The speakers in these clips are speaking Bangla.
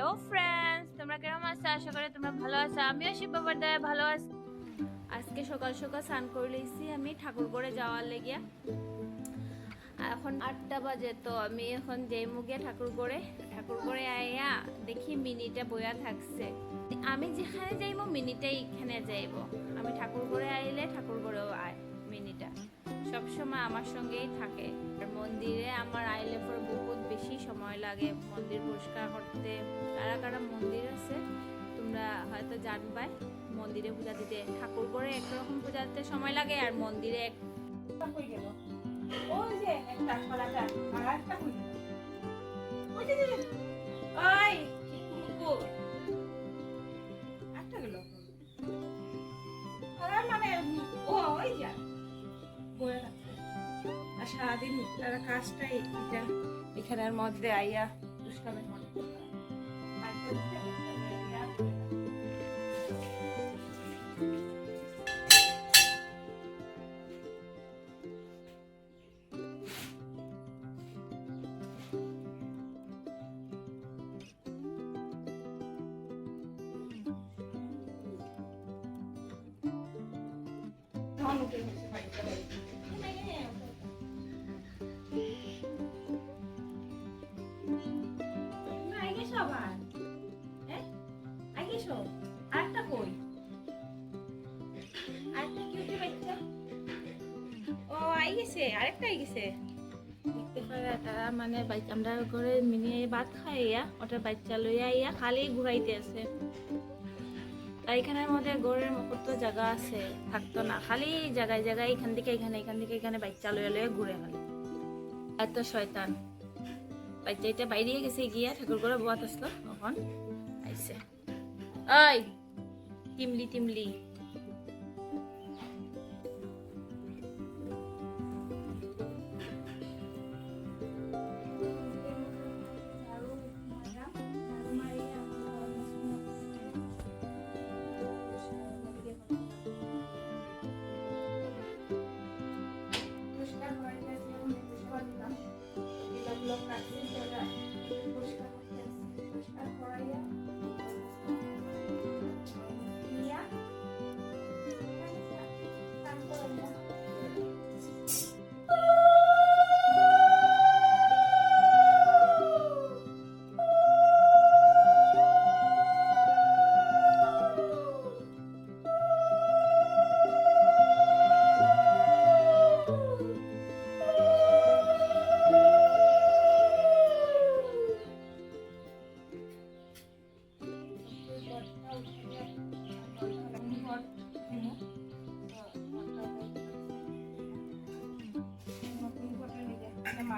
হ্যালো ফ্রেন্ডস তোমরা কেমন আছো? আশা করি তোমরা ভালো আছো। আমিও শিব বাবার ভালো আছি। আজকে সকাল সকাল স্নান করে লইছি আমি ঠাকুর করে যাওয়ার লেগিয়া। এখন আটটা বাজে, তো আমি এখন যাইমু গিয়া ঠাকুর করে ঠাকুর করে আইয়া দেখি মিনিটা বইয়া থাকছে। আমি যেখানে যাইবো, মিনিটাই এখানে যাইব। আমি ঠাকুর করে আইলে ঠাকুর করেও আয়। সবসময় আমার সঙ্গেই থাকে। মন্দিরে আমার আইলে পরে বহুত বেশি সময় লাগে মন্দির পরিষ্কার করতে। কারা কারা মন্দির আছে, তোমরা হয়তো জানবাই। মন্দিরে পূজা দিতে, ঠাকুর করে একরকম পূজা দিতে সময় লাগে আর মন্দিরে এক ওই যে একটা তারা কাজটাই এটা এখানের মধ্যে আইয়া দুষ্কামের মধ্যে আইতে উঠতে কই? আরেকটা বাচ্চা? ও, আই গেছে, আরেকটা আই গেছে। তারা মানে আমরা ঘরে মিনি ভাত ওটা বাচ্চা লইয়া খালি ঘুরাইতে আছে এখানের মধ্যে গড়ের জায়গা আছে থাকতো না খালি জায়গায় জায়গায় এখান থেকে এখানে এখান থেকে এখানে বাচ্চা লইয়া লইয়া ঘুরে খালি এত শয়তান বাচ্চা এটা বাইরে গেছে গিয়া ঠাকুর করে বোয়াত আসলো তখন আইসে ওই টিমলি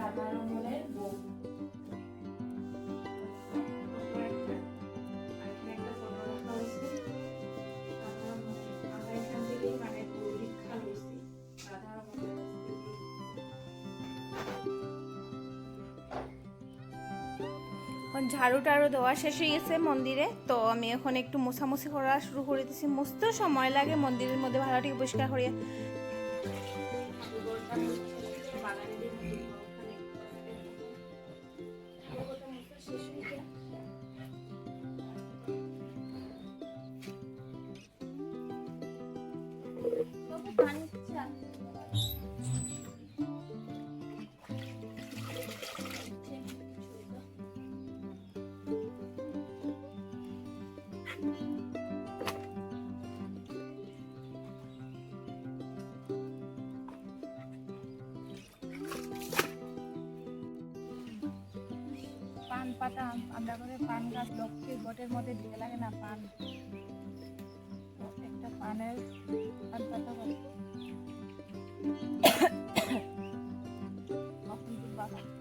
রাধা রমনের বউ এখান ঝাড়ু টাড়ু দেওয়া শেষ হয়ে গেছে মন্দিরে। তো আমি এখন একটু মোছামুছি করা শুরু করে দিছি। মুছতেও সময় লাগে, মন্দিরের মধ্যে ভালো পরিষ্কার করিয়া। পানি পাতা আমরা করে পান গাছ লক্ষ্মীর বটের মধ্যে দিতে লাগে না পান। পান পাতা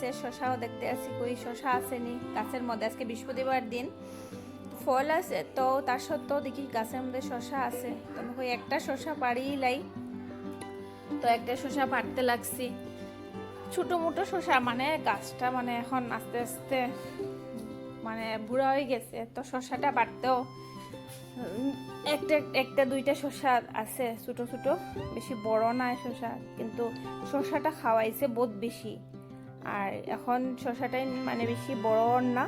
সে শশাও দেখতে আসি কই শশা আসেনি গাছের মধ্যে আজকে বৃহস্পতিবার দিন। ফল আছে, তো তার সত্ত্বেও দেখি গাছের মধ্যে শশা আছে। তো আমি একটা শশা পাড়িই লাই। তো একটা শশা পাড়তে লাগছি। ছোটো মোটো শশা মানে গাছটা মানে এখন আস্তে আস্তে মানে বুড়া হয়ে গেছে। তো শশাটা বাড়তেও একটা একটা, দুইটা শশা আছে, ছোটো ছোটো। বেশি বড় নয় শশা, কিন্তু শশাটা খাওয়াইছে বহুত বেশি। আর এখন শসাটাই মানে বেশি বড় না।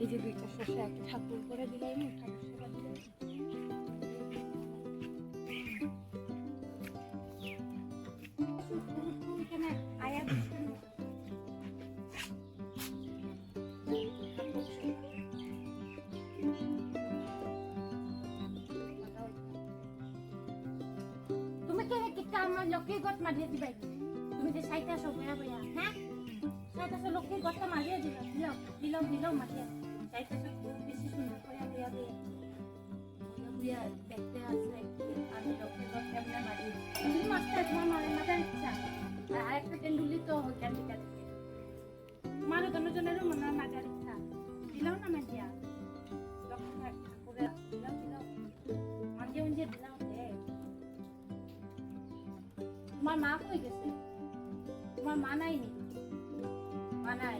এই যে দুইটা শসা, একটা ঠাকুর করে দিলাই না ঠাকুর সেবা দিলাই আমার লক্ষ্মীর গত মারিয়ে দিবা তুমি যে সব বয়া বেয়া। হ্যাঁ? সব লক্ষ্মীর গতটা মারিয়ে দিবা। দিল দিল দিল মারিয়ে। চাইটা সব বেশি সুন্দর করে বেয়া বেয়া। বেয়া দেখতে আসছে আমি লক্ষ্মীর গত কেমনে মারি তুমি মাস্টার, তোমার মারে কই গেছে? তোমার মা নাই নি? মা নাই।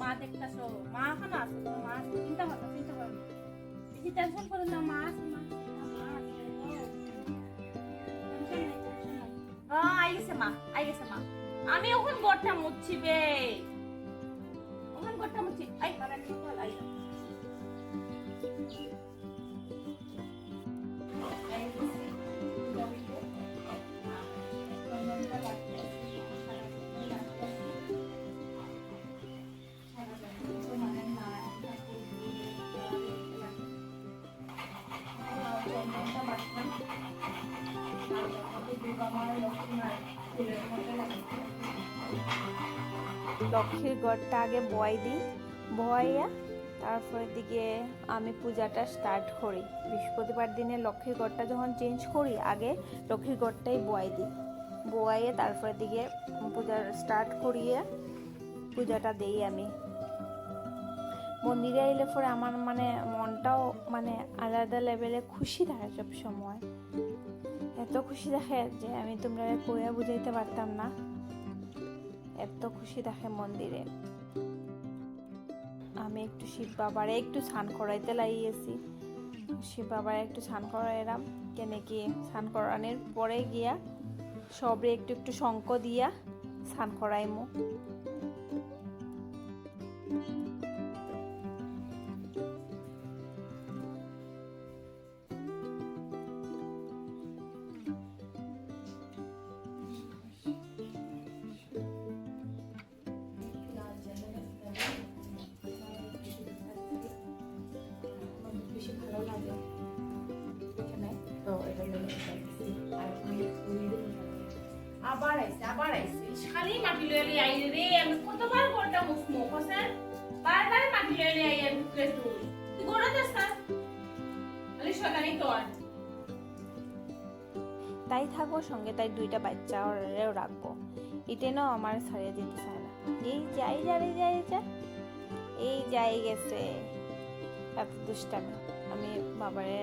মা দেখতেছো, মা এখন আছে? মা আছে? চিন্তা করো চিন্তা করো বেশি টেনশন করো না, মা আছে, মা। আই গেছে মা, আই গেছে মা। আমি ওখান গড়টা মুচ্ছি বে। ওখান গড়টা মুচ্ছি আই পারা নিয়ে লক্ষ্মীর গড়টা আগে বয় দিই বয়াইয়া তারপরে দিকে আমি পূজাটা স্টার্ট করি। বৃহস্পতিবার দিনে লক্ষ্মীর গড়টা যখন চেঞ্জ করি, আগে লক্ষ্মীর গড়টাই বয় দিই। বয়াইয়ে তারপরে দিকে পূজা স্টার্ট করিয়ে পূজাটা দেই আমি। মন্দিরে এলে পরে আমার মানে মনটাও মানে আলাদা লেভেলে খুশি থাকে সব সময়। এত খুশি দেখে যে আমি তোমরা কইয়া বুঝাইতে পারতাম না। এত খুশি দেখে মন্দিরে। আমি একটু শিব বাবারে একটু স্নান করাইতে লাগিয়েছি। শিব বাবারে একটু স্নান করাইলাম। কেনে কি স্নান করানোর পরে গিয়া সবরে একটু একটু শঙ্ক দিয়া স্নান করাইমু। মাটি লইলে আই রে আমি কতবার গড়টা মুসমো কসার বারবার মাটি লইলে আই আমি তুই। তুই গড়া দাস আলি সকালে তোর। তাই থাকব সঙ্গে তাই দুইটা বাচ্চা ওরেও রাখব। এটেনও আমার ছাড়িয়ে দিতে চায় না। এই যাই যা রে যাই যা। এই যাই গেছে। এত দুষ্টামি। আমি বাবারে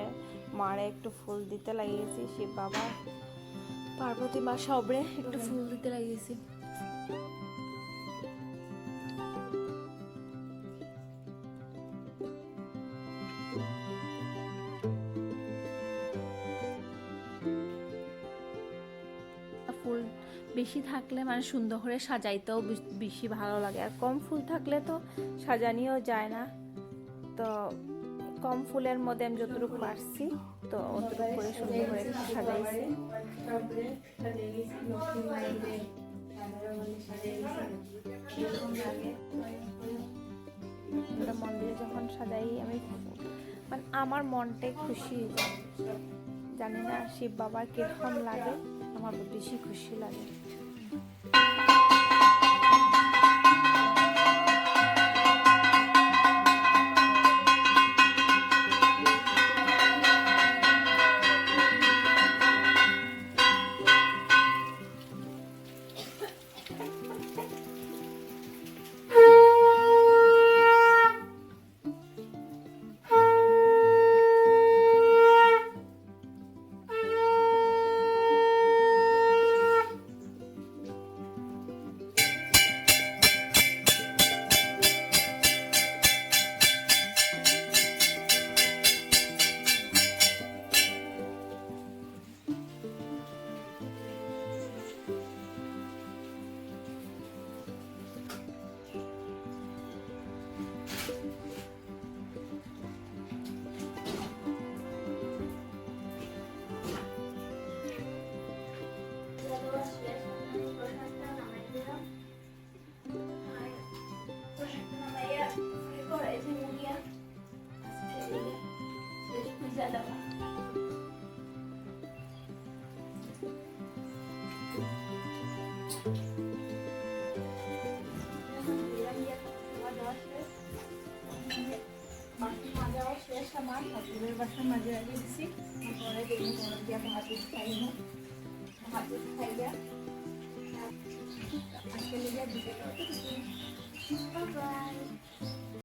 মারে একটু ফুল দিতে লাগিয়েছি শিব বাবা। পার্বতী মা সবরে একটু ফুল দিতে লাগিয়েছি। বেশি থাকলে মানে সুন্দর করে সাজাইতেও বেশ- ভালো লাগে। আর কম ফুল থাকলে তো সাজানিও যায় না। তো কম ফুলের মধ্যে আমি যতটুকু পারছি, তো অতটুকু করে সুন্দর করে সাজাইছি। মন্দিরে যখন সাজাই, আমি মানে আমার মনটাই খুশি জানি না শিব বাবার কীরকম লাগে, আমার বেশি খুশি লাগে। ঠাকুরের বাসা মাঝে আগে দিছি পরে দেখি পরে দিয়া ভাত খাই না। ভাত খাইয়া আজকে লিগে দিতে